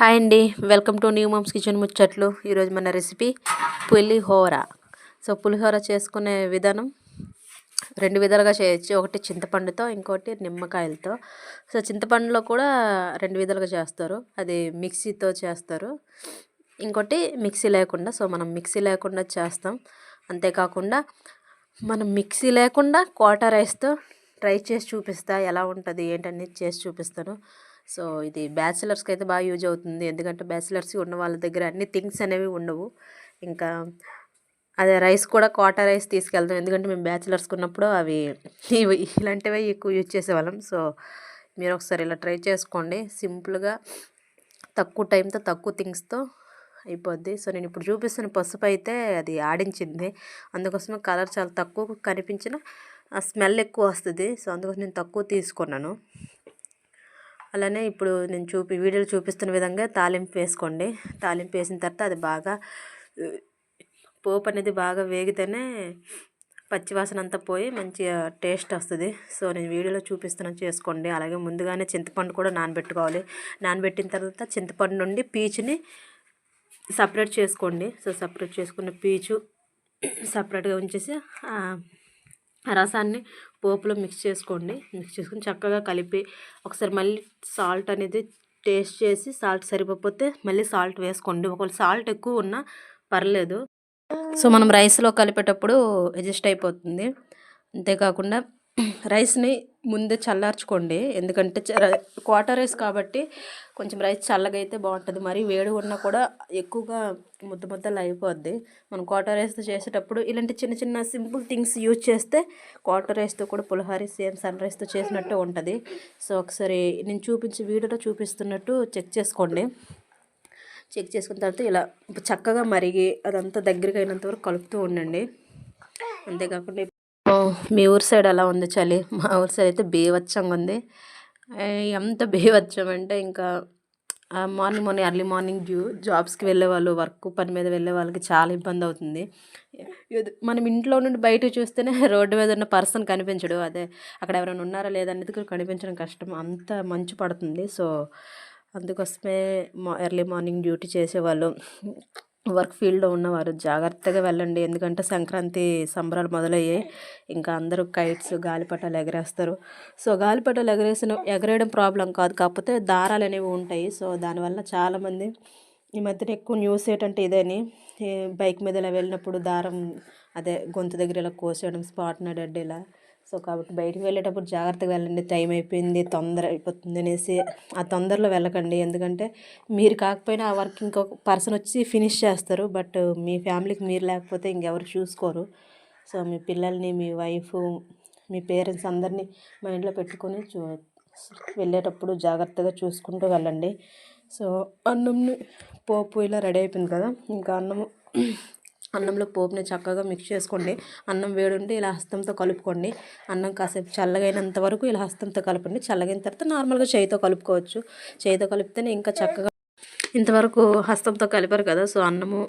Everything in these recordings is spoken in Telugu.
హాయ్ అండి. Welcome to new moms kitchen ముచ్చట్లు. ఈరోజు మన రెసిపీ పులిహోర. సో పులిహోర చేసుకునే విధానం రెండు విధాలుగా చేయొచ్చు. ఒకటి చింతపండుతో ఇంకోటి నిమ్మకాయలతో. సో చింతపండులో కూడా రెండు విధాలుగా చేస్తారు. అది మిక్సీతో చేస్తారు. ఇంకోటి మిక్సీ లేకుండా సో మనం మిక్సీ లేకుండా చేస్తాం. అంతేకాకుండా మనం మిక్సీ లేకుండా క్వార్టర్ రైస్తో ట్రై చేసి చూపిస్తా ఎలా ఉంటుంది ఏంటనేది చేసి చూపిస్తాను. సో ఇది బ్యాచిలర్స్కి అయితే బాగా యూజ్ అవుతుంది. ఎందుకంటే బ్యాచిలర్స్ ఉన్న వాళ్ళ దగ్గర అన్ని థింగ్స్ అనేవి ఉండవు. ఇంకా అదే రైస్ కూడా క్వార్టర్ రైస్ తీసుకెళ్తాం. ఎందుకంటే మేము బ్యాచిలర్స్కి ఉన్నప్పుడు అవి ఇవి ఇలాంటివి ఎక్కువ యూజ్ చేసేవాళ్ళం. సో మీరు ఒకసారి ఇలా ట్రై చేసుకోండి. సింపుల్గా తక్కువ టైంతో తక్కువ థింగ్స్తో అయిపోద్ది. సో నేను ఇప్పుడు చూపిస్తున్న పసుపు అయితే అది ఆడించింది. అందుకోసమే కలర్ చాలా తక్కువ కనిపించిన స్మెల్ ఎక్కువ వస్తుంది. సో అందుకోసం నేను తక్కువ తీసుకున్నాను. అలానే ఇప్పుడు నేను చూపి వీడియోలో చూపిస్తున్న విధంగా తాలింపు వేసుకోండి. తాలింపు వేసిన తర్వాత అది బాగా పోపు అనేది బాగా వేగితేనే పచ్చివాసన అంతా పోయి మంచిగా టేస్ట్ వస్తుంది. సో నేను వీడియోలో చూపిస్తున్నాను చేసుకోండి. అలాగే ముందుగానే చింతపండు కూడా నానబెట్టుకోవాలి. నానబెట్టిన తర్వాత చింతపండు నుండి పీచుని సపరేట్ చేసుకోండి. సో సపరేట్ చేసుకున్న పీచు సపరేట్గా ఉంచేసి రసాన్ని పోపులో మిక్స్ చేసుకోండి. మిక్స్ చేసుకుని చక్కగా కలిపి ఒకసారి మళ్ళీ సాల్ట్ అనేది టేస్ట్ చేసి సాల్ట్ సరిపోతే మళ్ళీ సాల్ట్ వేసుకోండి. ఒకవేళ సాల్ట్ ఎక్కువ ఉన్నా పర్లేదు. సో మనం రైస్లో కలిపేటప్పుడు అడ్జస్ట్ అయిపోతుంది. అంతేకాకుండా రైస్ని ముందే చల్లార్చుకోండి. ఎందుకంటే క్వార్టర్ రైస్ కాబట్టి కొంచెం రైస్ చల్లగా అయితే బాగుంటుంది. మరి వేడి ఉన్నా కూడా ఎక్కువగా ముద్ద ముద్దలు అయిపోద్ది. మనం క్వార్టర్ రైస్తో చేసేటప్పుడు ఇలాంటి చిన్న చిన్న సింపుల్ థింగ్స్ యూజ్ చేస్తే క్వార్టర్ రైస్తో కూడా పులిహారి సేమ్ సన్ రైస్తో చేసినట్టు ఉంటుంది. సో ఒకసారి నేను చూపించి వీడియోలో చూపిస్తున్నట్టు చెక్ చేసుకోండి. చెక్ చేసుకున్న తర్వాత ఇలా చక్కగా మరిగి అదంతా దగ్గరగా అయినంత వరకు కలుపుతూ ఉండండి. అంతేకాకుండా మీ ఊరు సైడ్ ఎలా ఉంది చలి. మా ఊరు సైడ్ అయితే బీవచ్చంగా ఉంది. ఎంత బీవచ్చం అంటే ఇంకా morning morning early morning due జాబ్స్కి వెళ్ళే వాళ్ళు వర్క్ పని మీద వెళ్ళే వాళ్ళకి చాలా ఇబ్బంది అవుతుంది. మనం ఇంట్లో నుండి బయట చూస్తేనే రోడ్డు మీద ఉన్న పర్సన్ కనిపించడు. అదే అక్కడ ఎవరైనా ఉన్నారా లేదా అనేది కనిపించడం కష్టం. అంత మంచు పడుతుంది. సో అందుకోసమే ఎర్లీ మార్నింగ్ డ్యూటీ చేసేవాళ్ళు. వర్క్ ఫీల్డ్లో ఉన్నవారు జాగ్రత్తగా వెళ్ళండి. ఎందుకంటే సంక్రాంతి సంబరాలు మొదలయ్యాయి ఇంకా అందరూ కైట్స్ గాలిపటాలు ఎగరేస్తారు. సో గాలిపటాలు ఎగరేసిన ఎగరేయడం ప్రాబ్లం కాదు. కాకపోతే దారాలు అనేవి ఉంటాయి. సో దానివల్ల చాలామంది ఈ మధ్యన ఎక్కువ న్యూస్ ఏంటంటే ఇదేని. బైక్ మీద ఇలా వెళ్ళినప్పుడు దారం అదే గొంతు దగ్గర ఇలా కోసేయడం స్పాట్ డెడ్ ఇలా సో కాబట్టి బయటకు వెళ్ళేటప్పుడు జాగ్రత్తగా వెళ్ళండి. టైం అయిపోయింది తొందర అయిపోతుంది అనేసి ఆ తొందరలో వెళ్ళకండి. ఎందుకంటే మీరు కాకపోయినా ఆ వర్క్ ఇంకొక పర్సన్ వచ్చి ఫినిష్ చేస్తారు. బట్ మీ ఫ్యామిలీకి మీరు లేకపోతే ఇంకెవరు చూసుకోరు. సో మీ పిల్లల్ని మీ వైఫ్ మీ పేరెంట్స్ అందరినీ మైండ్లో పెట్టుకొని చూ వెళ్ళేటప్పుడు జాగ్రత్తగా చూసుకుంటూ వెళ్ళండి. సో అన్నంని పోపు ఇలా రెడీ అయిపోయింది కదా. ఇంకా అన్నము అన్నంలో పోపుని చక్కగా మిక్స్ చేసుకోండి. అన్నం వేడుంటే ఇలా హస్తంతో కలుపుకోండి. అన్నం కాసేపు చల్లగైనంత వరకు ఇలా హస్తంతో కలపండి. చల్లగైన తర్వాత నార్మల్గా చేయితో కలుపుకోవచ్చు. చేయితో కలిపితేనే ఇంకా చక్కగా ఇంతవరకు హస్తంతో కలిపారు కదా సో అన్నము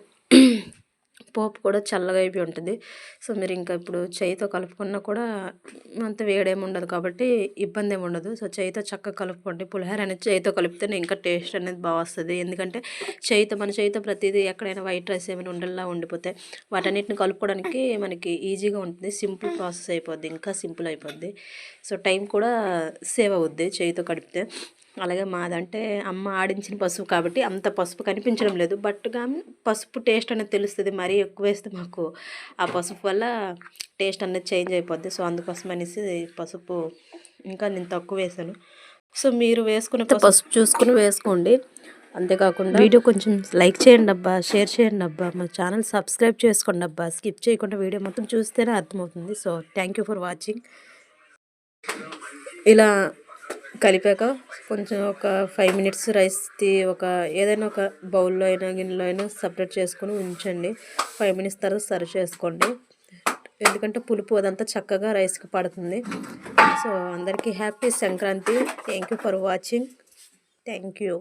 పోపు కూడా చల్లగా అయిపోయి ఉంటుంది. సో మీరు ఇంకా ఇప్పుడు చేయితో కలుపుకున్నా కూడా అంత వేడేమి ఉండదు కాబట్టి ఇబ్బంది ఏమి ఉండదు. సో చేయితో చక్కగా కలుపుకోండి. పులిహోర అనేది చేయితో కలిపితేనే ఇంకా టేస్ట్ అనేది బాగా వస్తుంది. ఎందుకంటే చేయితో మన చేయితో ప్రతిదీ ఎక్కడైనా వైట్ రైస్ ఏమైనా ఉండల్లా ఉండిపోతే వాటన్నిటిని కలుపుకోవడానికి మనకి ఈజీగా ఉంటుంది. సింపుల్ ప్రాసెస్ అయిపోద్ది. ఇంకా సింపుల్ అయిపోద్ది. సో టైం కూడా సేవ్ అవుద్ది చేయితో కడిపితే. అలాగే మాదంటే అమ్మ ఆడించిన పసుపు కాబట్టి అంత పసుపు కనిపించడం లేదు. బట్ కానీ పసుపు టేస్ట్ అనేది తెలుస్తుంది. మరీ ఎక్కువ వేస్తే మాకు ఆ పసుపు వల్ల టేస్ట్ అనేది చేంజ్ అయిపోద్ది. సో అందుకోసం అనేసి పసుపు ఇంకా నేను తక్కువ వేసాను. సో మీరు వేసుకునే పసుపు చూసుకుని వేసుకోండి. అంతేకాకుండా వీడియో కొంచెం లైక్ చేయండి అబ్బా షేర్ చేయండి అబ్బా. మా ఛానల్ సబ్స్క్రైబ్ చేసుకోండి అబ్బా. స్కిప్ చేయకుండా వీడియో మొత్తం చూస్తేనే అర్థమవుతుంది. So thank you for watching. ఇలా కలిపాక కొంచెం ఒక ఫైవ్ మినిట్స్ రైస్ ఒక ఏదైనా ఒక బౌల్లో అయినా గిన్నెలో అయినా సపరేట్ చేసుకొని ఉంచండి. ఫైవ్ మినిట్స్ తర్వాత సర్వ్ చేసుకోండి. ఎందుకంటే పులుపు అదంతా చక్కగా రైస్కి పడుతుంది. సో అందరికీ happy Sankranti. Thank you for watching thank you